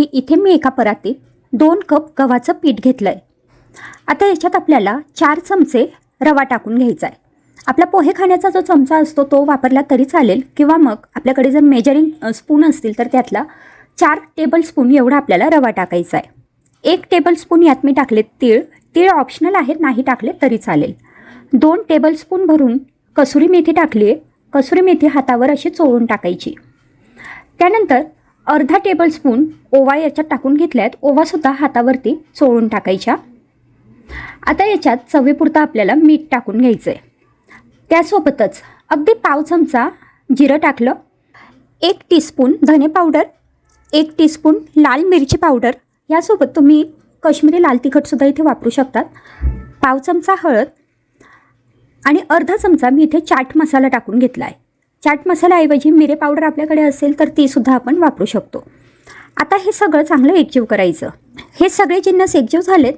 त्यासाठी इथे मी एका परातीत दोन कप गव्हाचं पीठ घेतलं आहे आता याच्यात आपल्याला चार चमचे रवा टाकून घ्यायचा आहे आपला पोहे खाण्याचा जो चमचा असतो तो वापरला तरी चालेल. किंवा मग आपल्याकडे जर मेजरिंग स्पून असतील तर त्यातला चार टेबल स्पून एवढा आपल्याला रवा टाकायचा आहे एक टेबल स्पून यात मी टाकले तीळ. तीळ ऑप्शनल आहेत नाही टाकले तरी चालेल. दोन टेबल स्पून भरून कसुरी मेथी टाकली आहे कसुरी मेथी हातावर अशी चोळून टाकायची. त्यानंतर अर्धा टेबल स्पून ओवा याच्यात टाकून घेतल्यात. ओवासुद्धा हातावरती चोळून टाकायच्या. आता याच्यात चवीपुरतं आपल्याला मीठ टाकून घ्यायचं आहे त्यासोबतच अगदी पाव चमचा जिरं टाकलं. एक टीस्पून धने पावडर. एक टीस्पून लाल मिरची पावडर. यासोबत तुम्ही कश्मीरी लाल तिखटसुद्धा इथे वापरू शकतात. पाव चमचा हळद आणि अर्धा चमचा मी इथे चाट मसाला टाकून घेतला आहे चाट मसाल्याऐवजी मिरे पावडर आपल्याकडे असेल तर तीसुद्धा आपण वापरू शकतो. आता हे सगळं चांगलं एकजीव करायचं. हे सगळे जिन्नस एकजीव झालेत.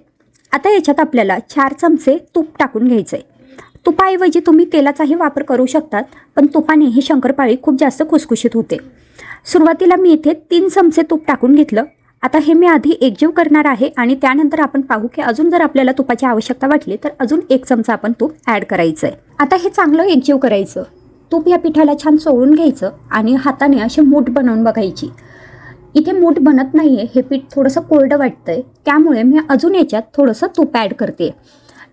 आता याच्यात आपल्याला चार चमचे तूप टाकून घ्यायचं आहे तुपाऐवजी तुम्ही तेलाचाही वापर करू शकतात पण तुपाने ही शंकरपाळी खूप जास्त खुसखुशीत होते. सुरुवातीला मी इथे तीन चमचे तूप टाकून घेतलं. आता हे मी आधी एकजीव करणार आहे आणि त्यानंतर आपण पाहू की अजून जर आपल्याला तुपाची आवश्यकता वाटली तर अजून एक चमचा आपण तूप ॲड करायचं आहे आता हे चांगलं एकजीव करायचं. तूप या पिठाला छान चोळून घ्यायचं आणि हाताने असे मूठ बनवून बघायची. इथे मूठ बनत नाही आहे हे पीठ थोडंसं कोरडं वाटतं आहे त्यामुळे मी अजून याच्यात थोडंसं तूप ॲड करते.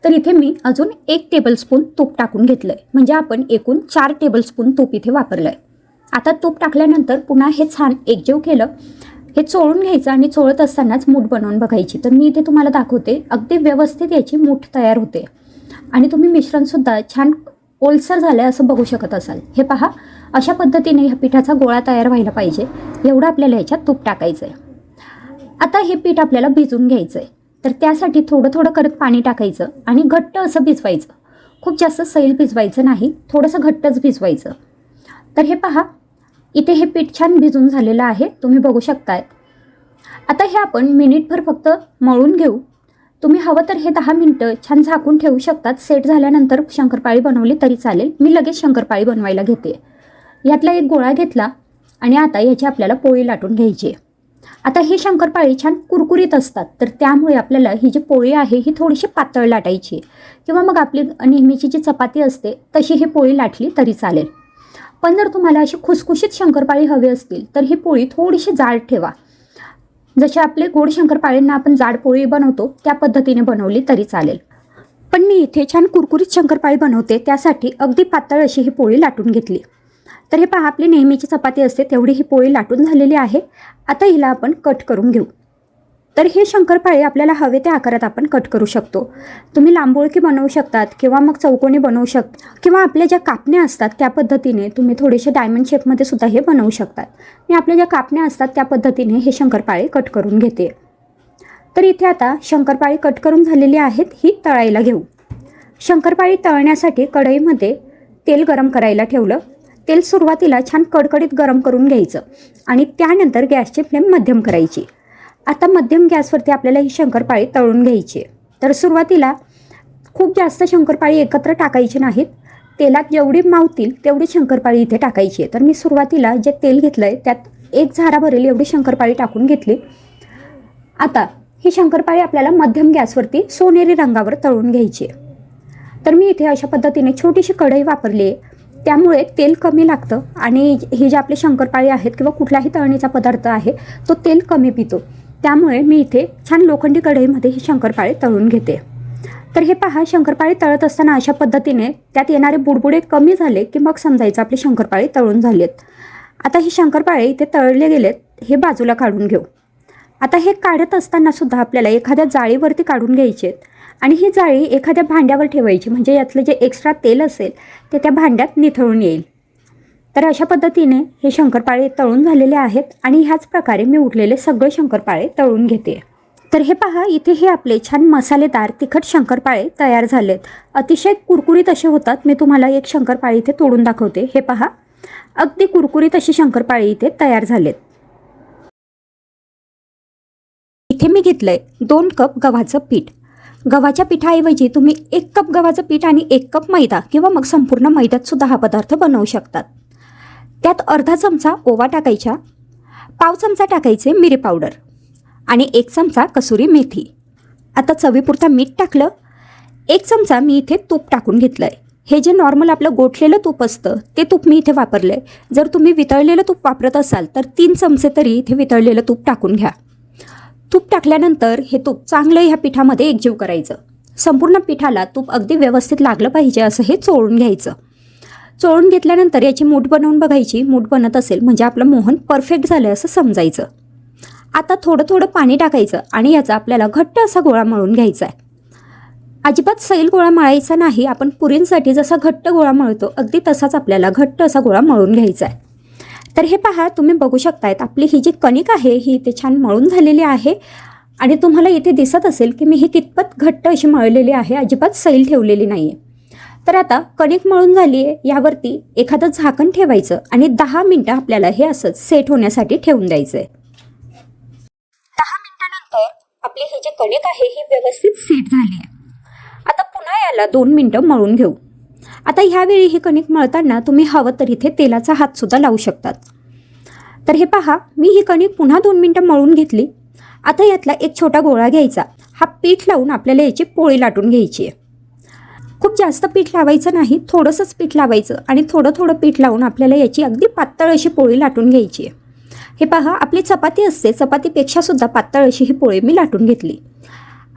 तर इथे मी अजून एक टेबलस्पून तूप टाकून घेतलं आहे म्हणजे आपण एकूण चार टेबलस्पून तूप इथे वापरलं आहे आता तूप टाकल्यानंतर पुन्हा हे छान एकजीव केलं. हे चोळून घ्यायचं आणि चोळत असतानाच मूठ बनवून बघायची. तर मी इथे तुम्हाला दाखवते अगदी व्यवस्थित याची मूठ तयार होते. आणि तुम्ही मिश्रणसुद्धा छान ओलसर झालं आहे असं बघू शकत असाल. हे पहा अशा पद्धतीने ह्या पिठाचा गोळा तयार व्हायला पाहिजे. एवढं आपल्याला ह्याच्यात तूप टाकायचं आहे आता हे पीठ आपल्याला भिजून घ्यायचं आहे तर त्यासाठी थोडं थोडं करत पाणी टाकायचं आणि घट्ट असं भिजवायचं. खूप जास्त सैल भिजवायचं नाही थोडंसं घट्टच भिजवायचं. तर हे पहा इथे हे पीठ छान भिजून झालेलं आहे. तुम्ही बघू शकताय. आता हे आपण मिनिटभर फक्त मळून घेऊ. तुम्ही हवं तर हे दहा मिनटं छान झाकून ठेवू शकतात. सेट झाल्यानंतर शंकरपाळी बनवली तरी चालेल. मी लगेच शंकरपाळी बनवायला घेते. यातला एक गोळा घेतला आणि आता याची आपल्याला पोळी लाटून घ्यायची आहे. आता ही शंकरपाळी छान कुरकुरीत असतात. तर त्यामुळे आपल्याला ही जी पोळी आहे ही थोडीशी पातळ लाटायची किंवा मग आपली नेहमीची जी चपाती असते तशी ही पोळी लाटली तरी चालेल. पण जर तुम्हाला अशी खुसखुशीत शंकरपाळी हवी असतील तर ही पोळी थोडीशी जाड ठेवा. जसे आपले गोड शंकरपाळींना आपण जाड पोळी बनवतो त्या पद्धतीने बनवली तरी चालेल. पण मी इथे छान कुरकुरीत शंकरपाळी बनवते त्यासाठी अगदी पातळ अशी ही पोळी लाटून घेतली. तर हे पहा आपली नेहमीची चपाती असते तेवढी ही पोळी लाटून झालेली आहे. आता हिला आपण कट करून घेऊ. तर हे शंकरपाळे आपल्याला हवे त्या आकारात आपण कट करू शकतो. तुम्ही लांबोळकी बनवू शकतात किंवा मग चौकोनी बनवू शकता किंवा आपल्या ज्या कापण्या असतात त्या पद्धतीने तुम्ही थोडेसे डायमंड शेपमध्ये सुद्धा हे बनवू शकतात. मी आपल्या ज्या कापण्या असतात त्या पद्धतीने हे शंकरपाळे कट करून घेते. तर इथे आता शंकरपाळी कट करून झालेली आहेत ही तळायला घेऊ. शंकरपाळी तळण्यासाठी कढईमध्ये तेल गरम करायला ठेवलं. तेल सुरुवातीला छान कडकडीत गरम करून घ्यायचं आणि त्यानंतर गॅसची फ्लेम मध्यम करायची. आता मध्यम गॅसवरती आपल्याला ही शंकरपाळी तळून घ्यायची. आहे तर सुरुवातीला खूप जास्त शंकरपाळी एकत्र टाकायची नाहीत. तेलात जेवढी मावतील तेवढी शंकरपाळी इथे टाकायची आहे. तर मी सुरुवातीला जे तेल घेतलं आहे त्यात एक झारा भरेल एवढी शंकरपाळी टाकून घेतली. आता ही शंकरपाळी आपल्याला मध्यम गॅसवरती सोनेरी रंगावर तळून घ्यायची आहे. तर मी इथे अशा पद्धतीने छोटीशी कढई वापरली आहे. त्यामुळे तेल कमी लागतं आणि ही जी आपली शंकरपाळी आहेत किंवा कुठलाही तळणीचा पदार्थ आहे तो तेल कमी पितो. त्यामुळे मी इथे छान लोखंडी कढईमध्ये ही शंकरपाळी तळून घेते. तर हे पहा शंकरपाळी तळत असताना अशा पद्धतीने त्यात येणारे बुडबुडे कमी झाले की मग समजायचं आपली शंकरपाळी तळून झालीत. आता ही शंकरपाळे इथे तळले गेलेत हे बाजूला काढून घेऊ. आता हे काढत असताना सुद्धा आपल्याला एखाद्या जाळीवरती काढून घ्यायचे आहेत आणि ही जाळी एखाद्या भांड्यावर ठेवायची म्हणजे यातलं जे एक्स्ट्रा तेल असेल ते त्या भांड्यात निथळून येईल. तर अशा पद्धतीने हे शंकरपाळे तळून झालेले आहेत आणि ह्याच प्रकारे मी उरलेले सगळे शंकरपाळे तळून घेते. तर हे पहा इथे हे आपले छान मसालेदार तिखट शंकरपाळे तयार झालेत. अतिशय कुरकुरीत असे होतात. मी तुम्हाला एक शंकरपाळी इथे तोडून दाखवते. हे पहा अगदी कुरकुरीत अशी शंकरपाळी इथे तयार झालेत. इथे मी घेतलंय दोन कप गव्हाचं पीठ. गव्हाच्या पिठाऐवजी तुम्ही एक कप गव्हाचं पीठ आणि एक कप मैदा किंवा मग संपूर्ण मैद्यात सुद्धा हा पदार्थ बनवू शकतात. त्यात अर्धा चमचा ओवा टाकायचा पाव चमचा टाकायचे मिरी पावडर आणि एक चमचा कसुरी मेथी. आता चवीपुरता मीठ टाकलं एक चमचा मी इथे तूप टाकून घेतलं आहे हे जे नॉर्मल आपलं गोठलेलं तूप असतं ते तूप मी इथे वापरलं आहे जर तुम्ही वितळलेलं तूप वापरत असाल तर तीन चमचे तरी इथे वितळलेलं तूप टाकून घ्या. तूप टाकल्यानंतर हे तूप चांगलं ह्या पिठामध्ये एकजीव करायचं. संपूर्ण पिठाला तूप अगदी व्यवस्थित लागलं पाहिजे असं हे चोळून घ्यायचं. चोळून घेतल्यानंतर याची मूठ बनवून बघायची मूठ बनत असेल म्हणजे आपलं मोहन परफेक्ट झालं असं समजायचं. आता थोडं थोडं पाणी टाकायचं आणि याचा आपल्याला घट्ट असा गोळा मळून घ्यायचा आहे अजिबात सैल गोळा मळायचा नाही आपण पुरींसाठी जसा घट्ट गोळा मळतो अगदी तसाच आपल्याला घट्ट असा गोळा मळून घ्यायचा आहे तर हे पहा तुम्ही बघू शकतायत आपली ही जी कणिक आहे ही इथे छान मळून झालेली आहे. आणि तुम्हाला इथे दिसत असेल की मी ही कितपत घट्ट अशी मळलेली आहे अजिबात सैल ठेवलेली नाही आहे तर आता कणिक मळून झाली आहे यावरती एखादं झाकण ठेवायचं आणि दहा मिनटं आपल्याला हे असंच सेट होण्यासाठी ठेवून द्यायचं आहे दहा मिनिटानंतर आपली हे जे कणिक आहे ही व्यवस्थित सेट झाली आहे आता पुन्हा याला दोन मिनटं मळून घेऊ. आता ह्यावेळी हे कणिक मळताना तुम्ही हवं तर इथे तेलाचा हातसुद्धा लावू शकतात. तर हे पहा मी ही कणिक पुन्हा दोन मिनटं मळून घेतली. आता यातला एक छोटा गोळा घ्यायचा. हा पीठ लावून आपल्याला याची पोळी लाटून घ्यायची आहे खूप जास्त पीठ लावायचं नाही थोडंसंच पीठ लावायचं आणि थोडं थोडं पीठ लावून आपल्याला याची अगदी पातळ अशी पोळी लाटून घ्यायची आहे. हे पहा आपली चपाती असते चपातीपेक्षा सुद्धा पातळ अशी ही पोळी मी लाटून घेतली.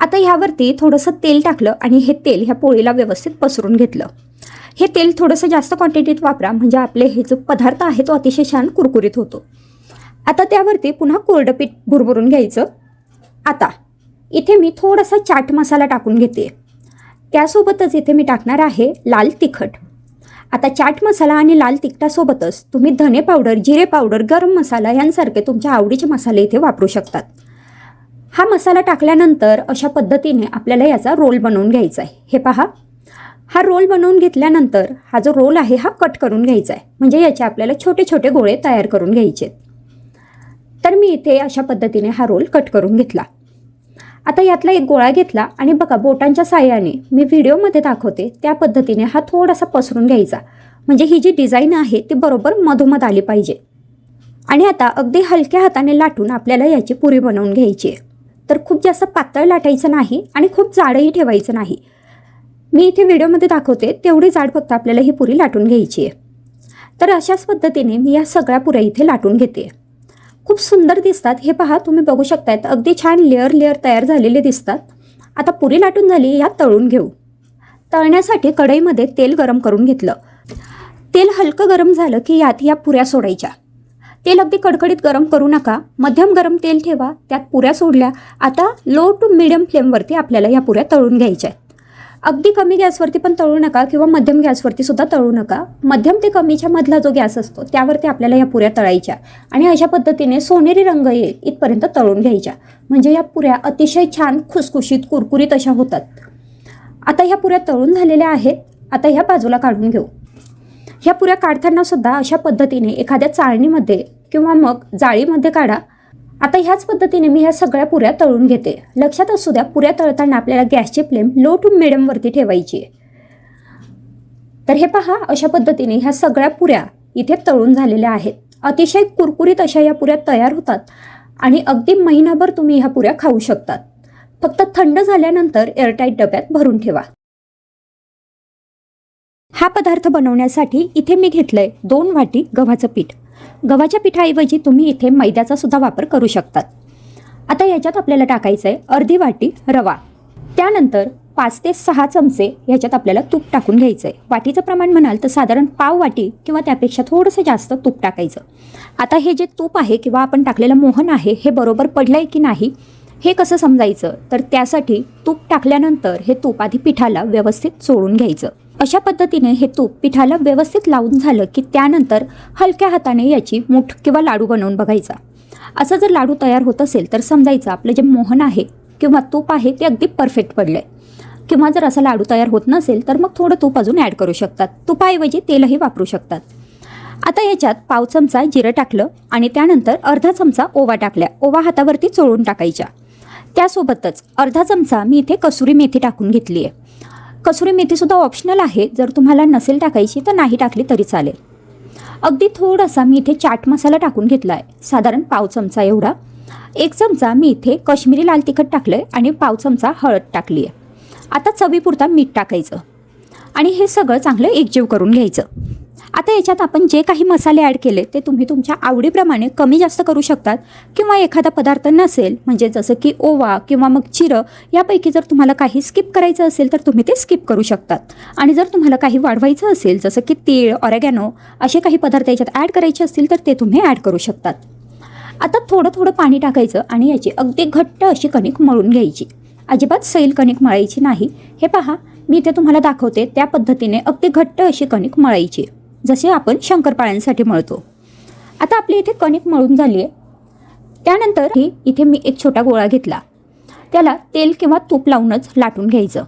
आता ह्यावरती थोडंसं तेल टाकलं आणि हे तेल ह्या पोळीला व्यवस्थित पसरून घेतलं. हे तेल थोडंसं जास्त क्वांटिटीत वापरा म्हणजे आपले हे जो पदार्थ आहे तो अतिशय छान कुरकुरीत होतो. आता त्यावरती पुन्हा कोरडं पीठ भुरभुरून घ्यायचं. आता इथे मी थोडासा चाट मसाला टाकून घेते. त्यासोबतच इथे मी टाकणार आहे लाल तिखट. आता चाट मसाला आणि लाल तिखटासोबतच तुम्ही धने पावडर जिरे पावडर गरम मसाला यांसारखे तुमच्या आवडीचे मसाले इथे वापरू शकतात. हा मसाला टाकल्यानंतर अशा पद्धतीने आपल्याला याचा रोल बनवून घ्यायचा आहे. हे पहा. हा रोल बनवून घेतल्यानंतर हा जो रोल आहे हा कट करून घ्यायचा आहे. म्हणजे याचे आपल्याला छोटे छोटे गोळे तयार करून घ्यायचे तर मी इथे अशा पद्धतीने हा रोल कट करून घेतला. आता यातला एक गोळा घेतला आणि बघा बोटांच्या साह्याने मी व्हिडिओमध्ये दाखवते त्या पद्धतीने हा थोडासा पसरून घ्यायचा. म्हणजे ही जी डिझाईन आहे ती बरोबर मधोमध आली पाहिजे. आणि आता अगदी हलक्या हाताने लाटून आपल्याला याची पुरी बनवून घ्यायची आहे. तर खूप जास्त पातळ लाटायचं नाही आणि खूप जाडही ठेवायचं नाही. मी इथे व्हिडिओमध्ये दाखवते तेवढी जाड फक्त आपल्याला ही पुरी लाटून घ्यायची आहे. तर अशाच पद्धतीने मी या सगळ्या पुऱ्या इथे लाटून घेते. खूप सुंदर दिसतात. हे पहा तुम्ही बघू शकतायत अगदी छान लेअर लेअर तयार झालेले दिसतात. आता पुरी लाटून झाली या तळून घेऊ. तळण्यासाठी कढईमध्ये तेल गरम करून घेतलं. तेल हलकं गरम झालं की यात या पुऱ्या सोडायच्या. तेल अगदी कडकडीत गरम करू नका. मध्यम गरम तेल ठेवा त्यात पुऱ्या सोडल्या. आता लो टू मिडियम फ्लेमवरती आपल्याला या पुऱ्या तळून घ्यायच्या आहेत. अगदी कमी गॅसवरती पण तळू नका किंवा मध्यम गॅसवरती सुद्धा तळू नका. मध्यम ते कमीच्या मधला जो गॅस असतो त्यावरती आपल्याला या पुऱ्या तळायच्या आणि अशा पद्धतीने सोनेरी रंग येईल इथपर्यंत तळून घ्यायच्या. म्हणजे या पुऱ्या अतिशय छान खुसखुशीत कुरकुरीत अशा होतात. आता ह्या पुऱ्या तळून झालेल्या आहेत. आता ह्या बाजूला काढून घेऊ. ह्या पुऱ्या काढताना सुद्धा अशा पद्धतीने एखाद्या चाळणीमध्ये किंवा मग जाळीमध्ये काढा. आता ह्याच पद्धतीने मी ह्या सगळ्या पुऱ्या तळून घेते. लक्षात असू द्या पुऱ्या तळताना आपल्याला गॅसची फ्लेम लो टू मिडियमवरती ठेवायची आहे. तर हे पहा अशा पद्धतीने ह्या सगळ्या पुऱ्या इथे तळून झालेल्या आहेत. अतिशय कुरकुरीत अशा या पुऱ्या तयार होतात आणि अगदी महिनाभर तुम्ही ह्या पुऱ्या खाऊ शकतात. फक्त थंड झाल्यानंतर एअरटाईट डब्यात भरून ठेवा. हा पदार्थ बनवण्यासाठी इथे मी घेतलंय दोन वाटी गव्हाचं पीठ. गव्हाच्या पिठाऐवजी तुम्ही इथे मैद्याचा सुद्धा वापर करू शकतात. आता याच्यात आपल्याला टाकायचं आहे अर्धी वाटी रवा. त्यानंतर पाच ते सहा चमचे ह्याच्यात आपल्याला तूप टाकून घ्यायचं आहे वाटीचं प्रमाण म्हणाल तर साधारण पाव वाटी किंवा त्यापेक्षा थोडंसं जास्त तूप टाकायचं. आता हे जे तूप आहे किंवा आपण टाकलेलं मोहन आहे हे बरोबर पडलं आहे की नाही हे कसं समजायचं? तर त्यासाठी तूप टाकल्यानंतर हे तूप आधी पिठाला व्यवस्थित चोळून घ्यायचं. अशा पद्धतीने हे तूप पिठाला व्यवस्थित लावून झालं की त्यानंतर हलक्या हाताने याची मूठ किंवा लाडू बनवून बघायचा. असं जर लाडू तयार होत असेल तर समजायचं आपलं जे मोहन आहे किंवा तूप आहे ते अगदी परफेक्ट पडलं आहे किंवा जर असा लाडू तयार होत नसेल तर मग थोडं तूप अजून ॲड करू शकतात. तुपाऐवजी तेलही वापरू शकतात. आता याच्यात पाव चमचा जिरं टाकलं आणि त्यानंतर अर्धा चमचा ओवा टाकल्या. ओवा हातावरती चोळून टाकायच्या. त्यासोबतच अर्धा चमचा मी इथे कसुरी मेथी टाकून घेतली आहे कसुरी मेथीसुद्धा ऑप्शनल आहे. जर तुम्हाला नसेल टाकायची तर नाही टाकली तरी चालेल. अगदी थोडासा मी इथे चाट मसाला टाकून घेतला आहे साधारण पाव चमचा एवढा. एक चमचा मी इथे काश्मीरी लाल तिखट टाकलं आहे आणि पाव चमचा हळद टाकली आहे आता चवीपुरता मीठ टाकायचं. आणि हे सगळं चांगलं एकजीव करून घ्यायचं. आता याच्यात आपण जे काही मसाले ॲड केले ते तुम्ही तुमच्या आवडीप्रमाणे कमी जास्त करू शकतात किंवा एखादा पदार्थ नसेल म्हणजे जसं की ओवा किंवा मग चिरं यापैकी जर तुम्हाला काही स्किप करायचं असेल तर तुम्ही ते स्किप करू शकतात. आणि जर तुम्हाला काही वाढवायचं असेल जसं की तीळ ऑरेगॅनो असे काही पदार्थ याच्यात ॲड करायचे असतील तर ते तुम्ही ॲड करू शकतात. आता थोडं थोडं पाणी टाकायचं आणि याची अगदी घट्ट अशी कणिक मळून घ्यायची. अजिबात सैल कणिक मळायची नाही. हे पहा मी इथे तुम्हाला दाखवते त्या पद्धतीने अगदी घट्ट अशी कणिक मळायची. जसे आपण शंकरपाळ्यांसाठी मळतो. आता आपली इथे कणिक मळून झाली आहे. त्यानंतर ही इथे मी एक छोटा गोळा घेतला. त्याला तेल किंवा तूप लावूनच लाटून घ्यायचं.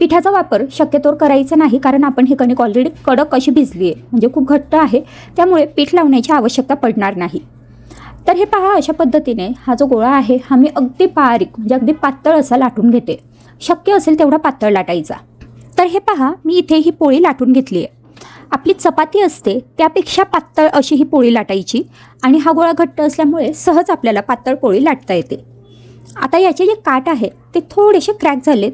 पिठाचा वापर शक्यतोवर करायचा नाही कारण आपण हे कणिक ऑलरेडी कडक अशी भिजली आहे. म्हणजे खूप घट्ट आहे. त्यामुळे पीठ लावण्याची आवश्यकता पडणार नाही. तर हे पहा अशा पद्धतीने हा जो गोळा आहे हा मी अगदी बारीक म्हणजे अगदी पातळ असा लाटून घेते. शक्य असेल तेवढा पातळ लाटायचा. तर हे पहा मी इथे ही पोळी लाटून घेतली आहे. आपली चपाती असते त्यापेक्षा पातळ अशी ही पोळी लाटायची आणि हा गोळा घट्ट असल्यामुळे सहज आपल्याला पातळ पोळी लाटता येते. आता याचे जे काट आहे ते थोडेसे क्रॅक झालेत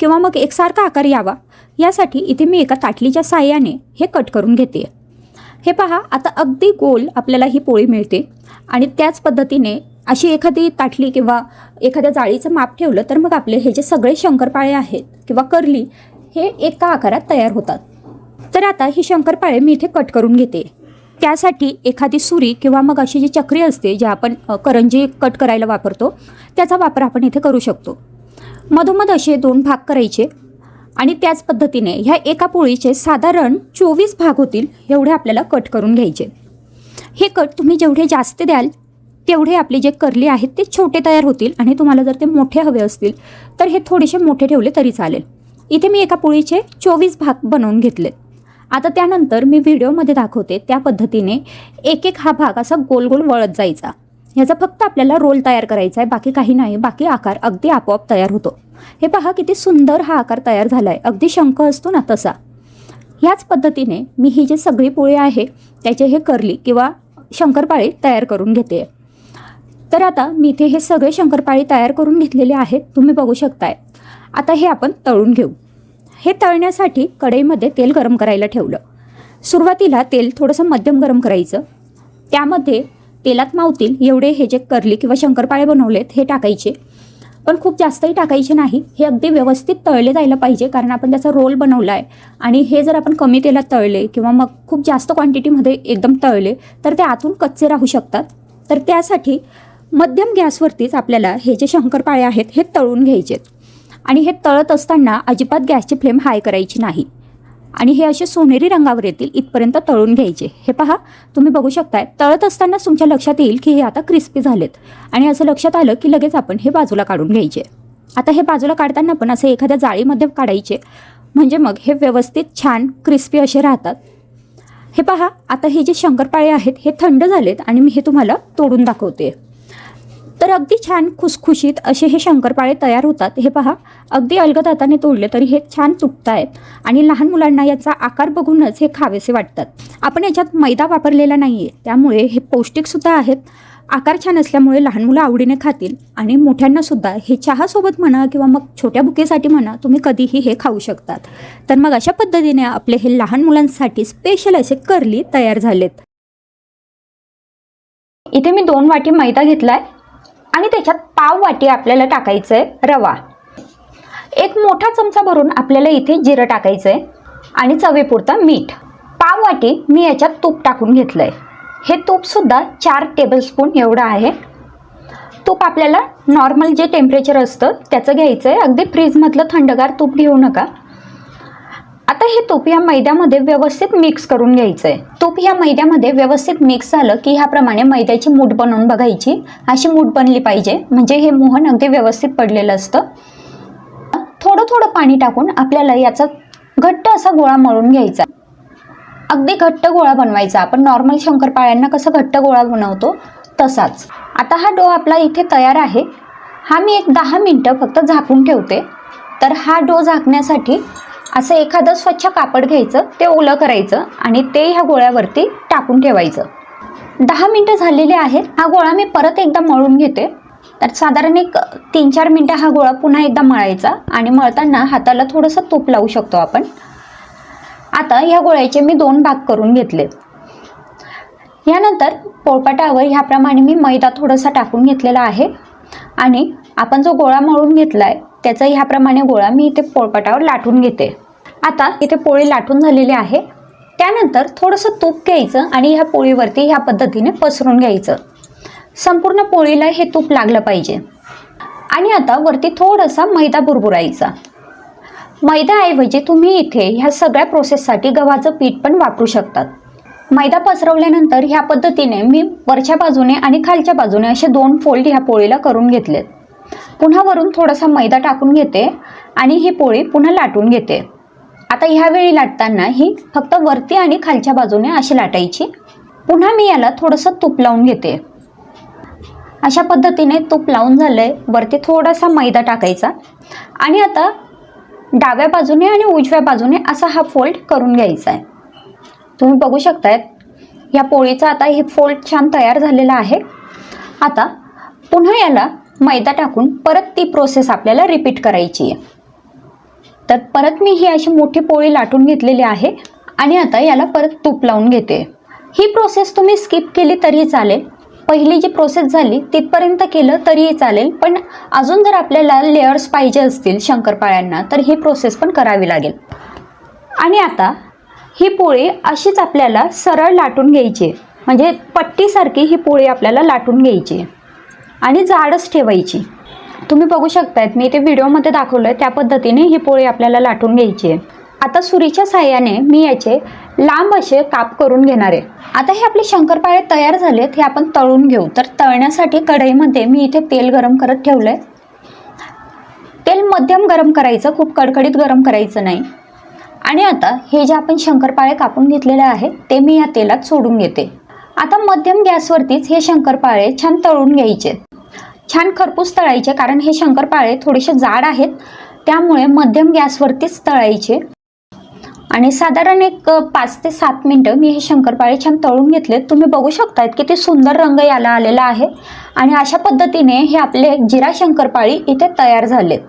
किंवा मग एकसारखा आकार यावा यासाठी इथे मी एका ताटलीच्या साह्याने हे कट करून घेते. हे पहा आता अगदी गोल आपल्याला ही पोळी मिळते आणि त्याच पद्धतीने अशी एखादी ताटली किंवा एखाद्या जाळीचं माप ठेवलं तर मग आपले हे जे सगळे शंकरपाळे आहेत किंवा करली हे एका आकारात तयार होतात. तर आता ही शंकरपाळे मी इथे कट करून घेते. त्यासाठी एखादी सुरी किंवा मग अशी जी चक्री असते जे आपण करंजी कट करायला वापरतो त्याचा वापर आपण इथे करू शकतो. मधोमध असे दोन भाग करायचे आणि त्याच पद्धतीने ह्या एका पोळीचे साधारण चोवीस भाग होतील एवढे आपल्याला कट करून घ्यायचे. हे कट तुम्ही जेवढे जास्त द्याल तेवढे आपले जे करले आहेत ते छोटे तयार होतील आणि तुम्हाला जर ते मोठे हवे असतील तर हे थोडेसे मोठे ठेवले तरी चालेल. इथे मी एका पोळीचे चोवीस भाग बनवून घेतले आता त्यानंतर मी व्हिडिओमध्ये दाखवते त्या पद्धतीने एक एक हा भाग असा गोल गोल वळत जायचा. ह्याचा फक्त आपल्याला रोल तयार करायचा आहे बाकी काही नाही बाकी आकार अगदी आपोआप तयार होतो. हे पहा किती सुंदर हा आकार तयार झाला आहे अगदी शंख असतो ना तसा. ह्याच पद्धतीने मी ही जी सगळी पोळी आहे त्याचे हे करली किंवा शंकरपाळी तयार करून घेते. तर आता मी इथे हे सगळे शंकरपाळी तयार करून घेतलेले आहेत तुम्ही बघू शकताय. आता हे आपण तळून घेऊ. हे तळण्यासाठी कढईमध्ये तेल गरम करायला ठेवलं. सुरुवातीला तेल थोडंसं मध्यम गरम करायचं. त्यामध्ये तेलात मावतील एवढे हे जे करली किंवा शंकरपाळे बनवलेत हे टाकायचे. पण खूप जास्तही टाकायचे नाही. हे अगदी व्यवस्थित तळले जायला पाहिजे कारण आपण त्याचा रोल बनवला आहे आणि हे जर आपण कमी तेलात तळले किंवा मग खूप जास्त क्वांटिटीमध्ये एकदम तळले तर ते आतून कच्चे राहू शकतात. तर त्यासाठी मध्यम गॅसवरतीच आपल्याला हे जे शंकरपाळे आहेत हे तळून घ्यायचेत. आणि हे तळत असताना अजिबात गॅसची फ्लेम हाय करायची नाही. आणि हे असे सोनेरी रंगावर येतील इथपर्यंत तळून घ्यायचे. हे पहा तुम्ही बघू शकताय तळत असतानाच तुमच्या लक्षात येईल की हे आता क्रिस्पी झालेत. आणि असं लक्षात आलं की लगेच आपण हे बाजूला काढून घ्यायचे. आता हे बाजूला काढताना पण असं एखाद्या जाळीमध्ये काढायचे. म्हणजे मग हे व्यवस्थित छान क्रिस्पी असे राहतात. हे पहा आता हे जे शंकरपाळे आहेत हे थंड झालेत आणि मी हे तुम्हाला तोडून दाखवते. तर अगदी छान खुसखुशीत असे हे शंकरपाळे तयार होतात. हे पहा अगदी अलगद हाताने तोडले तरी हे छान तुटत आहेत आणि लहान मुलांना याचा आकार बघूनच हे खावेसे वाटतात. आपण याच्यात मैदा वापरलेला नाही आहे त्यामुळे हे पौष्टिकसुद्धा आहेत. आकार छान असल्यामुळे लहान मुलं आवडीने खातील आणि मोठ्यांनासुद्धा हे चहासोबत म्हणा किंवा मग छोट्या बुकेसाठी म्हणा तुम्ही कधीही हे खाऊ शकतात. तर मग अशा पद्धतीने आपले हे लहान मुलांसाठी स्पेशल असे करली तयार झालेत. इथे मी दोन वाटी मैदा घेतला आहे आणि त्याच्यात पाव वाटी आपल्याला टाकायचं आहे रवा. एक मोठा चमचा भरून आपल्याला इथे जिरं टाकायचं आहे आणि चवीपुरतं मीठ. पाव वाटी मी याच्यात तूप टाकून घेतलं आहे हे तूपसुद्धा चार टेबलस्पून एवढं आहे. तूप आपल्याला नॉर्मल जे टेम्परेचर असतं त्याचं घ्यायचं आहे अगदी फ्रीजमधलं थंडगार तूप घेऊ नका. आता हे तूप या मैद्यामध्ये व्यवस्थित मिक्स करून घ्यायचं आहे तूप या मैद्यामध्ये व्यवस्थित मिक्स झालं की ह्याप्रमाणे मैद्याची मूठ बनवून बघायची. अशी मूठ बनली पाहिजे. म्हणजे हे मोहन अगदी व्यवस्थित पडलेलं असतं. थोडं थोडं पाणी टाकून आपल्याला याचा घट्ट असा गोळा मळून घ्यायचा. अगदी घट्ट गोळा बनवायचा. आपण नॉर्मल शंकरपाळ्यांना कसं घट्ट गोळा बनवतो? तसाच. आता हा डो आपला इथे तयार आहे. हा मी एक दहा मिनटं फक्त झाकून ठेवते. तर हा डो झाकण्यासाठी असं एखादं स्वच्छ कापड घ्यायचं ते ओलं करायचं आणि ते ह्या गोळ्यावरती टाकून ठेवायचं. दहा मिनटं झालेली आहेत. हा गोळा मी परत एकदा मळून घेते. तर साधारण एक तीन चार मिनटं हा गोळा पुन्हा एकदा मळायचा आणि मळताना हाताला थोडंसं तूप लावू शकतो आपण. आता ह्या गोळ्याचे मी दोन भाग करून घेतले. यानंतर पोळपाटावर ह्याप्रमाणे मी मैदा थोडासा टाकून घेतलेला आहे. आणि आपण जो गोळा मळून घेतला आहे त्याचा ह्याप्रमाणे गोळा मी इथे पोळपाटावर लाटून घेते. आता इथे पोळी लाटून झालेली आहे. त्यानंतर थोडंसं तूप घ्यायचं आणि ह्या पोळीवरती ह्या पद्धतीने पसरून घ्यायचं. संपूर्ण पोळीला हे तूप लागलं पाहिजे. आणि आता वरती थोडासा मैदा बुरबुरायचा. मैदाऐवजी तुम्ही इथे ह्या सगळ्या प्रोसेससाठी गव्हाचं पीठ पण वापरू शकतात. मैदा पसरवल्यानंतर ह्या पद्धतीने मी वरच्या बाजूने आणि खालच्या बाजूने असे दोन फोल्ड ह्या पोळीला करून घेतलेत. पुन्हा वरून थोडासा मैदा टाकून घेते आणि ही पोळी पुन्हा लाटून घेते. आता ह्यावेळी लाटताना ही फक्त वरती आणि खालच्या बाजूने अशी लाटायची. पुन्हा मी याला थोडंसं तूप लावून घेते. अशा पद्धतीने तूप लावून झालंय. वरती थोडासा मैदा टाकायचा. आणि आता डाव्या बाजूने आणि उजव्या बाजूने असा हा फोल्ड करून घ्यायचा आहे तुम्ही बघू शकतायत या पोळीचा आता हे फोल्ड छान तयार झालेला आहे. आता पुन्हा याला मैदा टाकून परत ती प्रोसेस आपल्याला रिपीट करायची आहे तर परत मी ही अशी मोठी पोळी लाटून घेतलेली आहे आणि आता याला परत तूप लावून घेते. ही प्रोसेस तुम्ही स्किप केली तरीही चालेल. पहिली जी प्रोसेस झाली तिथपर्यंत केलं तरीही चालेल. पण अजून जर आपल्याला लेअर्स पाहिजे असतील शंकरपाळ्यांना तर ही प्रोसेस पण करावी लागेल. आणि आता ही पोळी अशीच आपल्याला सरळ लाटून घ्यायची. आहे. म्हणजे पट्टीसारखी ही पोळी आपल्याला लाटून घ्यायची. आहे. आणि जाडच ठेवायची. तुम्ही बघू शकतायत मी ते व्हिडिओमध्ये दाखवलं आहे त्या पद्धतीने ही पोळी आपल्याला लाटून घ्यायची आहे. आता सुरीच्या साह्याने मी याचे लांब असे काप करून घेणार आहे. आता हे आपले शंकरपाळे तयार झालेत हे आपण तळून घेऊ. तर तळण्यासाठी कढईमध्ये मी इथे तेल गरम करत ठेवलं आहे तेल मध्यम गरम करायचं खूप कडकडीत गरम करायचं नाही. आणि आता हे जे आपण शंकरपाळे कापून घेतलेले आहे ते मी या तेलात सोडून घेते. आता मध्यम गॅसवरतीच हे शंकरपाळे छान तळून घ्यायचे. छान खरपूस तळायचे कारण हे शंकरपाळे थोडेसे जाड आहेत त्यामुळे मध्यम गॅसवरतीच तळायचे. आणि साधारण एक पाच ते सात मिनटं मी हे शंकरपाळे छान तळून घेतले. तुम्ही बघू शकतायत किती सुंदर रंग याला आलेला आहे. आणि अशा पद्धतीने हे आपले जिरा शंकरपाळी इथे तयार झालेत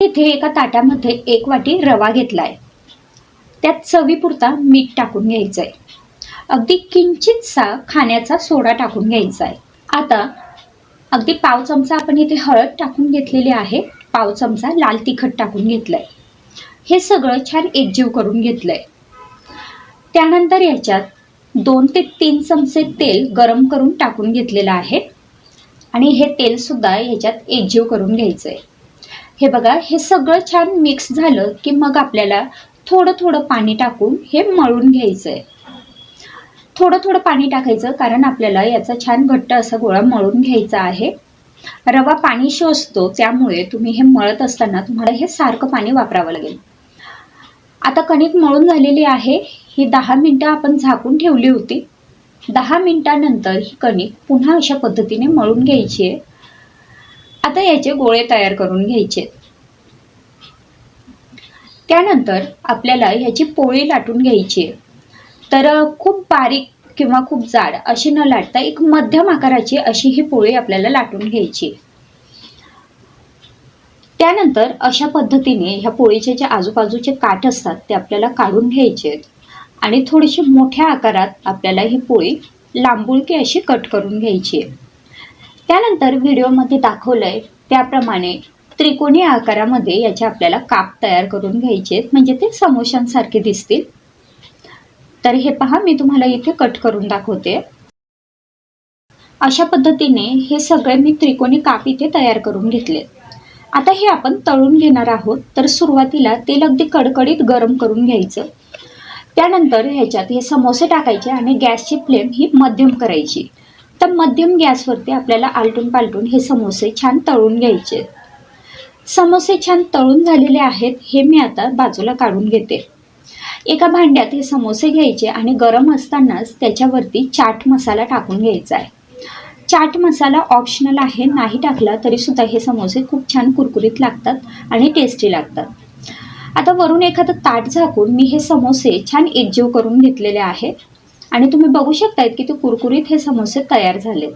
इथे एका ताटामध्ये एक वाटी रवा घेतलाय. त्यात चवीपुरता मीठ टाकून घ्यायचंय. अगदी किंचितसा खाण्याचा सोडा टाकून घ्यायचा आहे आता अगदी पाव चमचा आपण इथे हळद टाकून घेतलेली आहे. पाव चमचा लाल तिखट टाकून घेतलंय. हे सगळं छान एकजीव करून घेतलंय. त्यानंतर याच्यात दोन ते तीन चमचे तेल गरम करून टाकून घेतलेलं आहे. आणि हे तेल सुद्धा याच्यात एकजीव करून घ्यायचंय. हे बघा हे सगळं छान मिक्स झालं की मग आपल्याला थोडं थोडं पाणी टाकून हे मळून घ्यायचंय. थोडं थोडं पाणी टाकायचं कारण आपल्याला याचा छान घट्ट असा गोळा मळून घ्यायचा आहे. रवा पाणी शोषतो त्यामुळे तुम्ही हे मळत असताना तुम्हाला हे सारखं पाणी वापरावं लागेल. आता कणिक मळून झालेली आहे ही दहा मिनटं आपण झाकून ठेवली होती. दहा मिनटानंतर ही कणिक पुन्हा अशा पद्धतीने मळून घ्यायची आहे. आता याचे गोळे तयार करून घ्यायचे. त्यानंतर आपल्याला ह्याची पोळी लाटून घ्यायची आहे. तर खूप बारीक किंवा खूप जाड अशी न लाटता एक मध्यम आकाराची अशी ही पोळी आपल्याला लाटून घ्यायची. आहे. त्यानंतर अशा पद्धतीने ह्या पोळीचे जे आजूबाजूचे काठ असतात ते आपल्याला काढून घ्यायचे आहेत. आणि थोडीशी मोठ्या आकारात आपल्याला ही पोळी लांबुळकी अशी कट करून घ्यायची आहे. त्यानंतर व्हिडिओमध्ये दाखवलंय त्याप्रमाणे त्रिकोणी आकारामध्ये याचे आपल्याला काप तयार करून घ्यायचे आहेत. म्हणजे ते समोशांसारखे दिसतील. तर हे पहा मी तुम्हाला इथे कट करून दाखवते. अशा पद्धतीने हे सगळे मी त्रिकोणी काप इथे तयार करून घेतले. आता हे आपण तळून घेणार आहोत तर सुरुवातीला तेल अगदी कडकडीत गरम करून घ्यायचं. त्यानंतर ह्याच्यात हे समोसे टाकायचे आणि गॅसची फ्लेम ही मध्यम करायची. तर मध्यम गॅसवरती आपल्याला आलटून पालटून हे समोसे छान तळून घ्यायचे. समोसे छान तळून झालेले आहेत हे मी आता बाजूला काढून घेते. एका भांड्यात हे समोसे घ्यायचे आणि गरम असतानाच त्याच्यावरती चाट मसाला टाकून घ्यायचा आहे. चाट मसाला ऑप्शनल आहे नाही टाकला तरीसुद्धा हे समोसे खूप छान कुरकुरीत लागतात आणि टेस्टी लागतात. आता वरून एखादं ताट झाकून मी हे समोसे छान एकजीव करून घेतलेले आहे आणि तुम्ही बघू शकतायत की ते कुरकुरीत हे समोसे तयार झालेत.